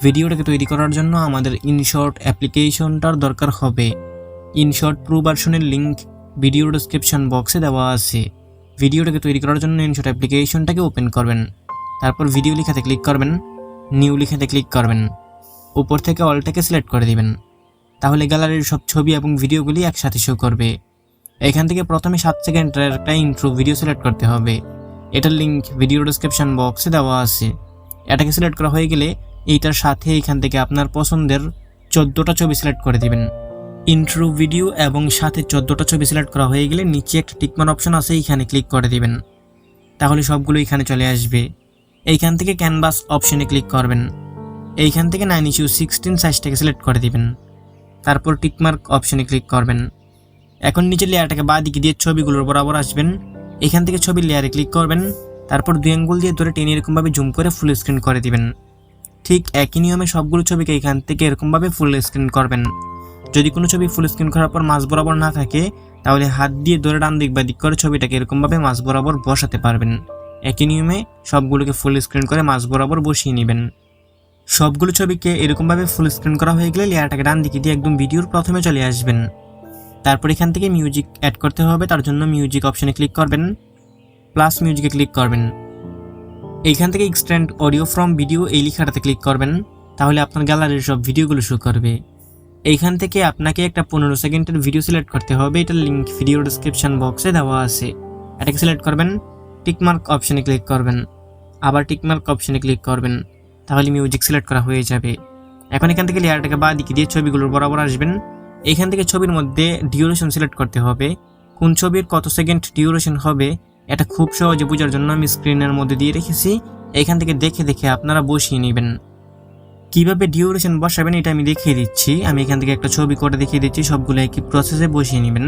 ভিডিওটাকে তৈরি করার জন্য আমাদের ইনশর্ট অ্যাপ্লিকেশনটার দরকার হবে। ইনশর্ট প্রো ভার্সনের লিঙ্ক ভিডিও ডিসক্রিপশন বক্সে দেওয়া আছে। ভিডিওটাকে তৈরি করার জন্য ইনশর্ট অ্যাপ্লিকেশনটাকে ওপেন করবেন। তারপর ভিডিও লেখাতে ক্লিক করবেন নিউ লেখাতে ক্লিক করবেন। উপর থেকে অলটাকে সিলেক্ট করে দিবেন। তাহলে গ্যালারির সব ছবি এবং ভিডিওগুলি একসাথে শো করবে। এখান থেকে প্রথমে সাত সেকেন্ডের একটা ইন্ট্রো ভিডিও সিলেক্ট করতে হবে। এটার লিঙ্ক ভিডিও ডিসক্রিপশন বক্সে দেওয়া আছে। এটাকে সিলেক্ট করা হয়ে গেলে এইটার সাথে এখান থেকে আপনার পছন্দের চোদ্দোটা ছবি সিলেক্ট করে দিবেন। ইন্ট্রো ভিডিও এবং সাথে চোদ্দোটা ছবি সিলেক্ট করা হয়ে গেলে নিচে একটা টিকমার অপশন আছে, এইখানে ক্লিক করে দিবেন। তাহলে সবগুলো এখানে চলে আসবে। এইখান থেকে ক্যানভাস অপশনে ক্লিক করবেন। এইখান থেকে নাইন ইস্যু সিক্সটিন সাইজটাকে সিলেক্ট করে দিবেন। তারপর টিকমার্ক অপশনে ক্লিক করবেন। এখন নিচের লেয়ারটাকে বা দিকে দিয়ে ছবিগুলোর বরাবর আসবেন। এখান থেকে ছবির লেয়ারে ক্লিক করবেন। তারপর দুই আঙ্গুল দিয়ে ধরে টেনে এরকমভাবে জুম করে ফুল স্ক্রিন করে দিবেন। ঠিক একই নিয়মে সবগুলো ছবিকে এখান থেকে এরকমভাবে ফুল স্ক্রিন করবেন। যদি কোনো ছবি ফুল স্ক্রিন করার পর মাছ বরাবর না থাকে, তাহলে হাত দিয়ে ধরে ডান দিক বা দিক করে ছবিটাকে এরকমভাবে মাছ বরাবর বসাতে পারবেন। একই নিয়মে সবগুলোকে ফুল স্ক্রিন করে মাছ বরাবর বসিয়ে নেবেন। সবগুলো ছবিকে এরকমভাবে ফুল স্ক্রিন করা হয়ে গেলে লেয়ারটাকে ডান দিকে দিয়ে একদম ভিডিওর প্রথমে চলে আসবেন। তারপর এখান থেকে মিউজিক অ্যাড করতে হবে, তার জন্য মিউজিক অপশানে ক্লিক করবেন। প্লাস মিউজিকে ক্লিক করবেন। এইখান থেকে এক্সটেন্ড অডিও ফ্রম ভিডিও এই লেখাটাতে ক্লিক করবেন, তাহলে আপনার গ্যালারির সব ভিডিওগুলো শো করবে। এইখান থেকে আপনাকে একটা পনেরো সেকেন্ডের ভিডিও সিলেক্ট করতে হবে, এটার লিঙ্ক ভিডিও ডিসক্রিপশন বক্সে দেওয়া আছে। এটাকে সিলেক্ট করবেন টিকমার্ক অপশানে ক্লিক করবেন। আবার টিকমার্ক অপশানে ক্লিক করবেন, তাহলে মিউজিক সিলেক্ট করা হয়ে যাবে। এখন এখান থেকে লেয়ারটাকে বা দিকে দিয়ে ছবিগুলোর বরাবর আসবেন। এখান থেকে ছবির মধ্যে ডিউরেশন সিলেক্ট করতে হবে। কোন ছবির কত সেকেন্ড ডিউরেশন হবে এটা খুব সহজে বোঝার জন্য আমি স্ক্রিনের মধ্যে দিয়ে রেখেছি। এখান থেকে দেখে দেখে আপনারা বসিয়ে নেবেন। কীভাবে ডিউরেশন বসাবেন এটা আমি দেখিয়ে দিচ্ছি। আমি এখান থেকে একটা ছবি করে দেখিয়ে দিচ্ছি। সবগুলো একই প্রসেসে বসিয়ে নেবেন।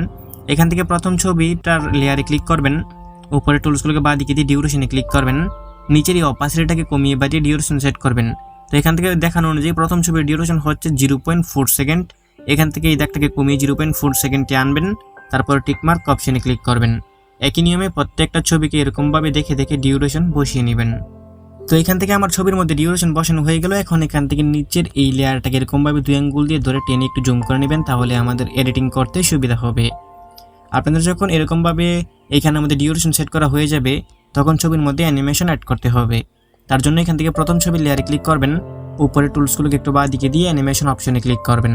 এখান থেকে প্রথম ছবিটার লেয়ারে ক্লিক করবেন। উপরে টুলসগুলোকে বা দিকে দিয়ে ডিউরেশনে ক্লিক করবেন। নিচের এই অপাসিটিটাকে কমিয়ে বাজিয়ে ডিউরেশন সেট করবেন। তো এখান থেকে দেখানো অনুযায়ী প্রথম ছবির ডিউরেশন হচ্ছে জিরো পয়েন্ট ফোর সেকেন্ড এখান থেকে এই দাগটাকে কমিয়ে জিরো পয়েন্ট ফোর সেকেন্ডে আনবেন। তারপর টিকমার্ক অপশানে ক্লিক করবেন। একই নিয়মে প্রত্যেকটা ছবিকে এরকমভাবে দেখে দেখে ডিউরেশন বসিয়ে নেবেন। তো এখান থেকে আমার ছবির মধ্যে ডিউরেশন বসানো হয়ে গেল। এখন এখান থেকে নিচের এই লেয়ারটাকে এরকমভাবে দুই আঙ্গুল দিয়ে ধরে টেনে একটু জুম করে নেবেন, তাহলে আমাদের এডিটিং করতে সুবিধা হবে। আপনাদের যখন এরকমভাবে এখানে আমাদের ডিউরেশন সেট করা হয়ে যাবে, তখন ছবির মধ্যে অ্যানিমেশন অ্যাড করতে হবে। তার জন্য এখান থেকে প্রথম ছবির লেয়ারে ক্লিক করবেন। উপরে টুলসগুলোকে একটু বাঁ দিকে দিয়ে অ্যানিমেশন অপশনে ক্লিক করবেন।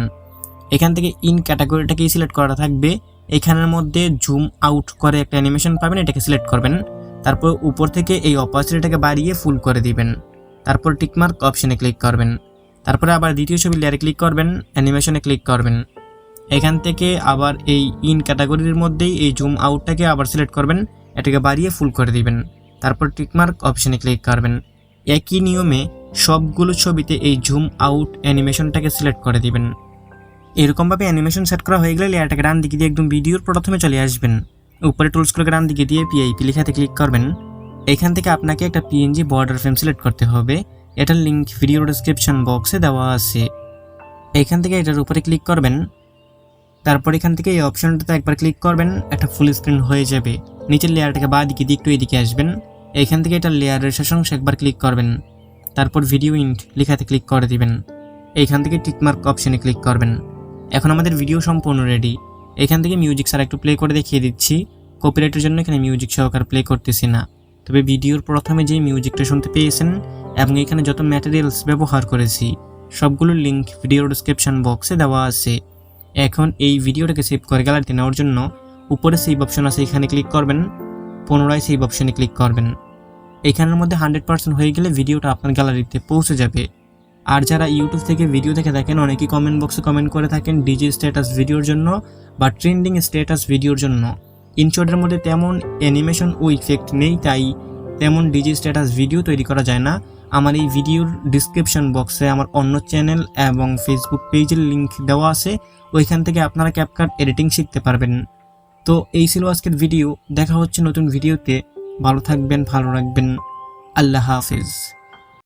এখান থেকে ইন ক্যাটাগরিটাকেই সিলেক্ট করা থাকবে। এখানের মধ্যে জুম আউট করে একটা অ্যানিমেশন পাবেন, এটাকে সিলেক্ট করবেন। তারপর উপর থেকে এই অপাসিটিটাকে বাড়িয়ে ফুল করে দিবেন। তারপর টিকমার্ক অপশানে ক্লিক করবেন। তারপরে আবার দ্বিতীয় ছবি লেয়ারে ক্লিক করবেন, অ্যানিমেশনে ক্লিক করবেন। এখান থেকে আবার এই ইন ক্যাটাগরির মধ্যেই এই জুম আউটটাকে আবার সিলেক্ট করবেন, এটাকে বাড়িয়ে ফুল করে দিবেন। তারপর টিকমার্ক অপশানে ক্লিক করবেন। একই নিয়মে সবগুলো ছবিতে এই জুম আউট অ্যানিমেশনটাকে সিলেক্ট করে দিবেন। এরকমভাবে অ্যানিমেশন সেট করা হয়ে গেলে লেয়ারটাকে ডান দিকে দিয়ে একদম ভিডিওর প্রথমে চলে আসবেন। উপরে টুলসগুলোকে ডান দিকে দিয়ে পিআইপি লেখাতে ক্লিক করবেন। এখান থেকে আপনাকে একটা পিএনজি বর্ডার ফ্রেম সিলেক্ট করতে হবে। এটার লিঙ্ক ভিডিও ডিসক্রিপশন বক্সে দেওয়া আছে। এখান থেকে এটার উপরে ক্লিক করবেন। তারপর এখান থেকে এই অপশনটাতে একবার ক্লিক করবেন, একটা ফুল স্ক্রিন হয়ে যাবে। নিচের লেয়ারটাকে বা দিকে দিয়ে একটু এদিকে আসবেন। এখান থেকে এটা লেয়ারের শেষ অংশে একবার ক্লিক করবেন। তারপর ভিডিও ইন্ট লেখাতে ক্লিক করে দিবেন। এইখান থেকে টিকমার্ক অপশনে ক্লিক করবেন। এখন আমাদের ভিডিও সম্পূর্ণ রেডি এখান থেকে মিউজিক স্যার একটু প্লে করে দেখিয়ে দিচ্ছি। কপিরাইটের জন্য এখানে মিউজিক সহকার প্লে করতেছি না। তবে ভিডিওর প্রথমে যেই মিউজিকটা শুনতে পেয়েছেন এবং এখানে যত ম্যাটেরিয়ালস ব্যবহার করেছি, সবগুলোর লিঙ্ক ভিডিও ডিসক্রিপশন বক্সে দেওয়া আছে। এখন এই ভিডিওটাকে সেভ করে গ্যালারিতে নেওয়ার জন্য উপরে সেভ অপশন আছে, এখানে ক্লিক করবেন, পুনরায় সেভ অপশনে ক্লিক করবেন। এখানের মধ্যে হান্ড্রেড পার্সেন্ট হয়ে গেলে ভিডিওটা আপনার গ্যালারিতে পৌঁছে যাবে। আর যারা ইউটিউব থেকে ভিডিও দেখে থাকেন, অনেকেই কমেন্ট বক্সে কমেন্ট করে থাকেন ডিজি স্ট্যাটাস ভিডিওর জন্য বা ট্রেন্ডিং স্ট্যাটাস ভিডিওর জন্য। ইনশর্টের মধ্যে তেমন অ্যানিমেশন ও ইফেক্ট নেই, তাই তেমন ডিজি স্ট্যাটাস ভিডিও তৈরি করা যায় না। আমার এই ভিডিওর ডিসক্রিপশন বক্সে আমার অন্য চ্যানেল এবং ফেসবুক পেজের লিঙ্ক দেওয়া আছে। ওইখান থেকে আপনারা ক্যাপকাট এডিটিং শিখতে পারবেন। তো এই ছিল আজকের ভিডিও দেখা হচ্ছে নতুন ভিডিওতে ভালো থাকবেন, ভালো রাখবেন। আল্লাহ হাফিজ।